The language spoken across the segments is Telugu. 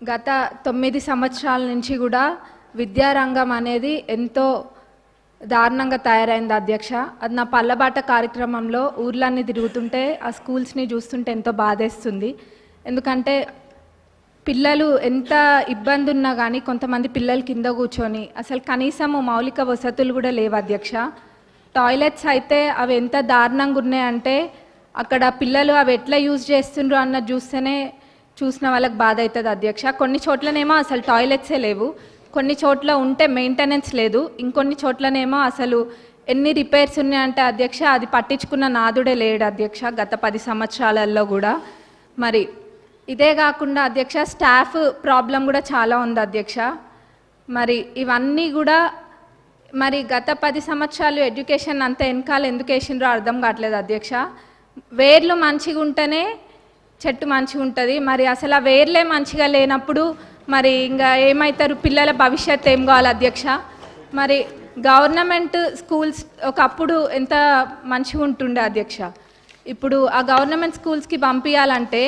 గత తొమ్మిది సంవత్సరాల నుంచి కూడా విద్యారంగం అనేది ఎంతో దారుణంగా తయారైంది అధ్యక్ష. అది నా పల్లబాట కార్యక్రమంలో ఊర్లన్నీ తిరుగుతుంటే ఆ స్కూల్స్ని చూస్తుంటే ఎంతో బాధేస్తుంది. ఎందుకంటే పిల్లలు ఎంత ఇబ్బంది ఉన్నా కానీ కొంతమంది పిల్లలు కింద కూర్చొని అసలు కనీసం మౌలిక వసతులు కూడా లేవు అధ్యక్ష. టాయిలెట్స్ అయితే అవి ఎంత దారుణంగా ఉన్నాయంటే అక్కడ పిల్లలు అవి ఎట్లా యూజ్ చేస్తుండ్రు అన్న చూస్తేనే చూసిన వాళ్ళకి బాధ అవుతుంది అధ్యక్ష. కొన్ని చోట్లనేమో అసలు టాయిలెట్సే లేవు. కొన్ని చోట్ల ఉంటే మెయింటెనెన్స్ లేదు. ఇంకొన్ని చోట్లనేమో అసలు ఎన్ని రిపేర్స్ ఉన్నాయంటే అధ్యక్ష అది పట్టించుకున్న నాదుడే లేడు అధ్యక్ష గత పది సంవత్సరాలలో కూడా. మరి ఇదే కాకుండా అధ్యక్ష స్టాఫ్ ప్రాబ్లం కూడా చాలా ఉంది అధ్యక్ష. మరి ఇవన్నీ కూడా మరి గత పది సంవత్సరాలు ఎడ్యుకేషన్ అంత వెనకాల ఎందుకు వేసిండ్రో అర్థం కావట్లేదు అధ్యక్ష. వేర్లు మంచిగా ఉంటేనే చెట్టు మంచిగా ఉంటుంది. మరి అసలు ఆ వేర్లే మంచిగా లేనప్పుడు మరి ఇంకా ఏమవుతారు పిల్లల భవిష్యత్ ఏం కావాలి అధ్యక్ష? మరి గవర్నమెంట్ స్కూల్స్ ఒకప్పుడు ఎంత మంచిగా ఉంటుండే అధ్యక్ష? ఇప్పుడు ఆ గవర్నమెంట్ స్కూల్స్కి పంపించాలంటే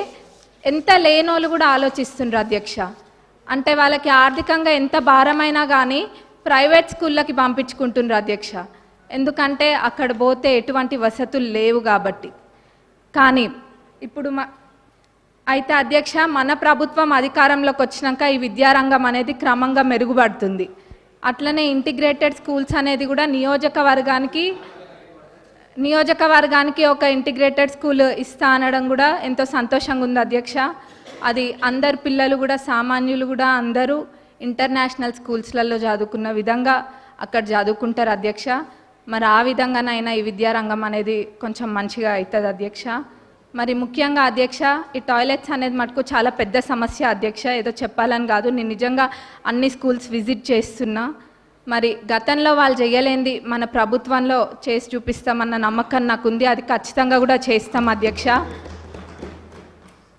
ఎంత లేనోళ్ళు కూడా ఆలోచిస్తుండ్రు అధ్యక్ష? అంటే వాళ్ళకి ఆర్థికంగా ఎంత భారమైనా కానీ ప్రైవేట్ స్కూళ్ళకి పంపించుకుంటుండ్రు అధ్యక్ష. ఎందుకంటే అక్కడ పోతే ఎటువంటి వసతులు లేవు కాబట్టి. కానీ ఇప్పుడు మ అయితే అధ్యక్ష మన ప్రభుత్వం అధికారంలోకి వచ్చినాక ఈ విద్యారంగం అనేది క్రమంగా మెరుగుపడుతుంది. అట్లనే ఇంటిగ్రేటెడ్ స్కూల్స్ అనేది కూడా నియోజకవర్గానికి నియోజకవర్గానికి ఒక ఇంటిగ్రేటెడ్ స్కూల్ ఇస్తా అనడం కూడా ఎంతో సంతోషంగా ఉంది అధ్యక్ష. అది అందరు పిల్లలు కూడా సామాన్యులు కూడా అందరూ ఇంటర్నేషనల్ స్కూల్స్లలో చదువుకున్న విధంగా అక్కడ చదువుకుంటారు అధ్యక్ష. మరి ఆ విధంగానైనా ఈ విద్యారంగం అనేది కొంచెం మంచిగా అవుతుంది అధ్యక్ష. మరి ముఖ్యంగా అధ్యక్ష ఈ టాయిలెట్స్ అనేది మటుకు చాలా పెద్ద సమస్య అధ్యక్ష. ఏదో చెప్పాలని కాదు. నేను నిజంగా అన్ని స్కూల్స్ విజిట్ చేస్తున్నా. మరి గతంలో వాళ్ళు చేయలేంది మన ప్రభుత్వంలో చేసి చూపిస్తామన్న నమ్మకం నాకుంది. అది ఖచ్చితంగా కూడా చేస్తాం అధ్యక్ష.